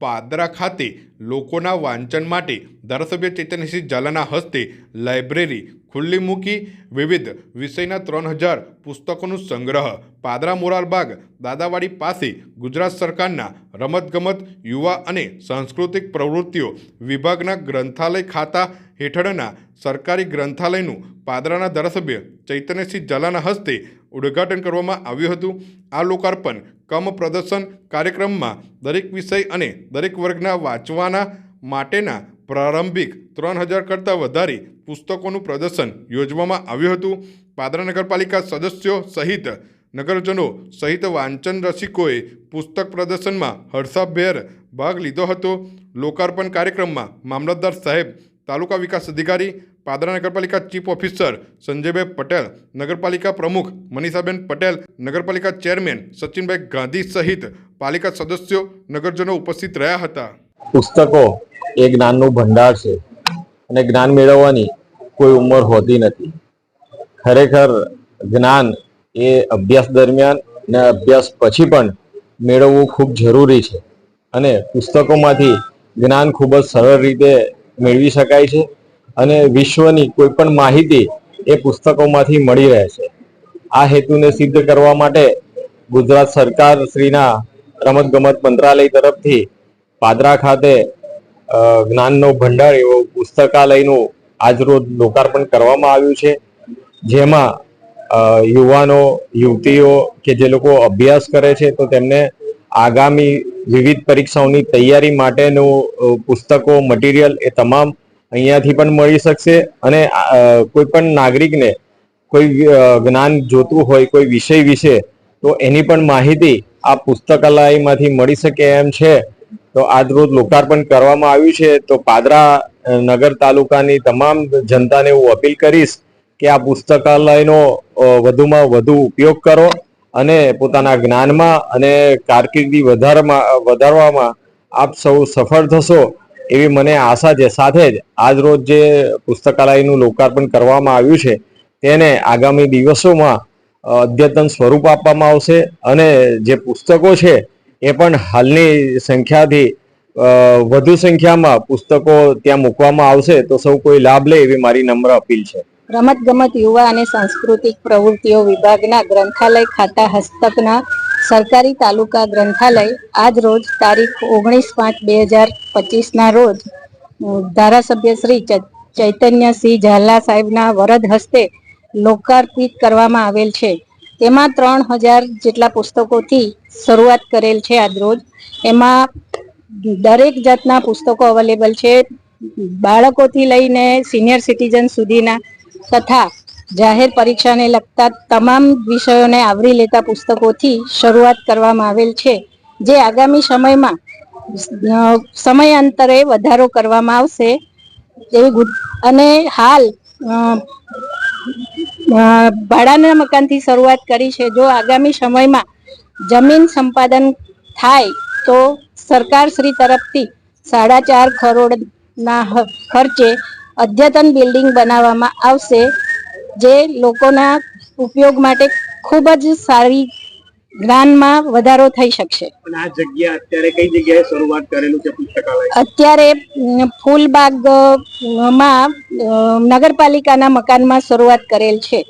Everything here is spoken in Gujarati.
પાદરા ખાતે લોકોના વાંચન માટે ધારાસભ્ય ચેતનસિંહ ઝાલાના હસ્તે લાઇબ્રેરી ખુલ્લી મૂકી વિવિધ વિષયના ત્રણ હજાર પુસ્તકોનું સંગ્રહ. પાદરા મોરારબાગ દાદાવાડી પાસે ગુજરાત સરકારના રમતગમત, યુવા અને સાંસ્કૃતિક પ્રવૃત્તિઓ વિભાગના ગ્રંથાલય ખાતા હેઠળના સરકારી ગ્રંથાલયનું પાદરાના ધારાસભ્ય ચૈતન્યસિંહ ઝાલાના હસ્તે ઉદ્ઘાટન કરવામાં આવ્યું હતું. આ લોકાર્પણ, કમ પ્રદર્શન કાર્યક્રમમાં દરેક વિષય અને દરેક વર્ગના વાંચવાના માટેના પ્રારંભિક ત્રણ હજાર કરતાં વધારે પુસ્તકોનું પ્રદર્શન યોજવામાં આવ્યું હતું. પાદરા નગરપાલિકા સદસ્યો સહિત નગરજનો સહિત વાંચન રસિકોએ પુસ્તક પ્રદર્શનમાં હર્ષાભેર ભાગ લીધો હતો. લોકાર્પણ કાર્યક્રમમાં મામલતદાર સાહેબ, તાલુકા વિકાસ અધિકારી પાદરા નગરપાલિકા ચીફ ઓફિસર સંજયભાઈ પટેલ, નગરપાલિકા પ્રમુખ મનીષાબેન પટેલ, નગરપાલિકા ચેરમેન સચિનભાઈ ગાંધી સહિત પાલિકા સદસ્યો નગરજનો ઉપસ્થિત રહ્યા હતા. પુસ્તકો એ જ્ઞાનનું ભંડાર છે અને જ્ઞાન મેળવવાની કોઈ ઉંમર હોતી નથી. ખરેખર જ્ઞાન એ અભ્યાસ દરમિયાન ને અભ્યાસ પછી પણ મેળવવું ખૂબ જરૂરી છે અને પુસ્તકોમાંથી જ્ઞાન ખૂબ જ સરળ રીતે મેળવી શકાય છે. અને વિશ્વની કોઈ પણ માહિતી એ પુસ્તકોમાંથી મળી રહે છે. આ હેતુને સિદ્ધ કરવા માટે ગુજરાત સરકાર શ્રીના રમતગમત મંત્રાલય તરફથી પાદરા ખાતે જ્ઞાનનો ભંડાર એવો પુસ્તકાલયનું આજરોજ લોકાર્પણ કરવામાં આવ્યું છે. જેમાં યુવાનો, યુવતીઓ કે જે લોકો અભ્યાસ કરે છે તો તેમને આગામી વિવિધ પરીક્ષાઓની તૈયારી માટેનું પુસ્તકો, મટીરિયલ એ તમામ અહીંયાથી પણ મળી શકશે અને કોઈ પણ નાગરિકને કોઈ જ્ઞાન જોતું હોય, કોઈ વિષય વિશે, તો એની પણ માહિતી આ પુસ્તકાલયમાંથી મળી શકે એમ છે. તો આજ રોજ લોકાર્પણ કરવામાં આવ્યું છે. તો પાદરા નગર તાલુકાની તમામ જનતાને હું અપીલ કરીશ કે આ પુસ્તકાલયનો વધુમાં વધુ ઉપયોગ કરો અને પોતાના જ્ઞાનમાં અને કારકિર્દી વધારવામાં વધારવામાં આપ સૌ સફળ થશો. એવી મને આશા છે. સાથે જ આજ રોજ જે પુસ્તકાલયનું લોકાર્પણ કરવામાં આવ્યું છે, તેને આગામી દિવસોમાં અદ્યતન સ્વરૂપ આપવામાં આવશે અને જે પુસ્તકો છે, એ પણ હાલની સંખ્યાથી વધુ સંખ્યામાં પુસ્તકો ત્યાં મૂકવામાં આવશે. તો સૌ કોઈ લાભ લે એવી મારી નમ્ર અપીલ છે. રમત ગમત યુવા અને સાંસ્કૃતિક પ્રવૃત્તિઓ વિભાગના ગ્રંથાલય ખાતા હસ્તકના સરકારી તાલુકા ગ્રંથાલય આજ રોજ તારીખ ઓગણીસ પાંચ બે હજાર પચીસના રોજ ધારાસભ્ય શ્રી ચૈતન્ય ચૈતન્યસિંહ ઝાલા સાહેબના વરદ હસ્તે લોકાર્પિત કરવામાં આવેલ છે. તેમાં ત્રણ હજાર જેટલા પુસ્તકોથી શરૂઆત કરેલ છે આજ રોજ. એમાં દરેક જાતના પુસ્તકો અવેલેબલ છે. બાળકોથી લઈને સિનિયર સિટીઝન સુધીના તથા જાહેર પરીક્ષાને લગતા તમામ વિષયોને આવરી લેતા પુસ્તકોથી શરૂઆત કરવામાં આવેલ છે, જે આગામી સમયમાં સમયાંતરે વધારો કરવામાં આવશે એવી અને હાલ ભાડાના મકાનથી શરૂઆત કરી છે. જો આગામી સમયમાં જમીન સંપાદન થાય, તો સરકાર શ્રી તરફથી સાડા ચાર કરોડના ખર્ચે અદ્યતન બિલ્ડિંગ બનાવવામાં આવશે. જે લોકોના ઉપયોગ માટે ખૂબ જ સારી જ્ઞાનમાં વધારો થઈ શકશે. આ જગ્યા અત્યારે કઈ જગ્યાએ શરૂઆત કરેલું છે પુસ્તકાલય? અત્યારે ફૂલબાગમાં નગરપાલિકાના મકાનમાં શરૂઆત કરેલ છે.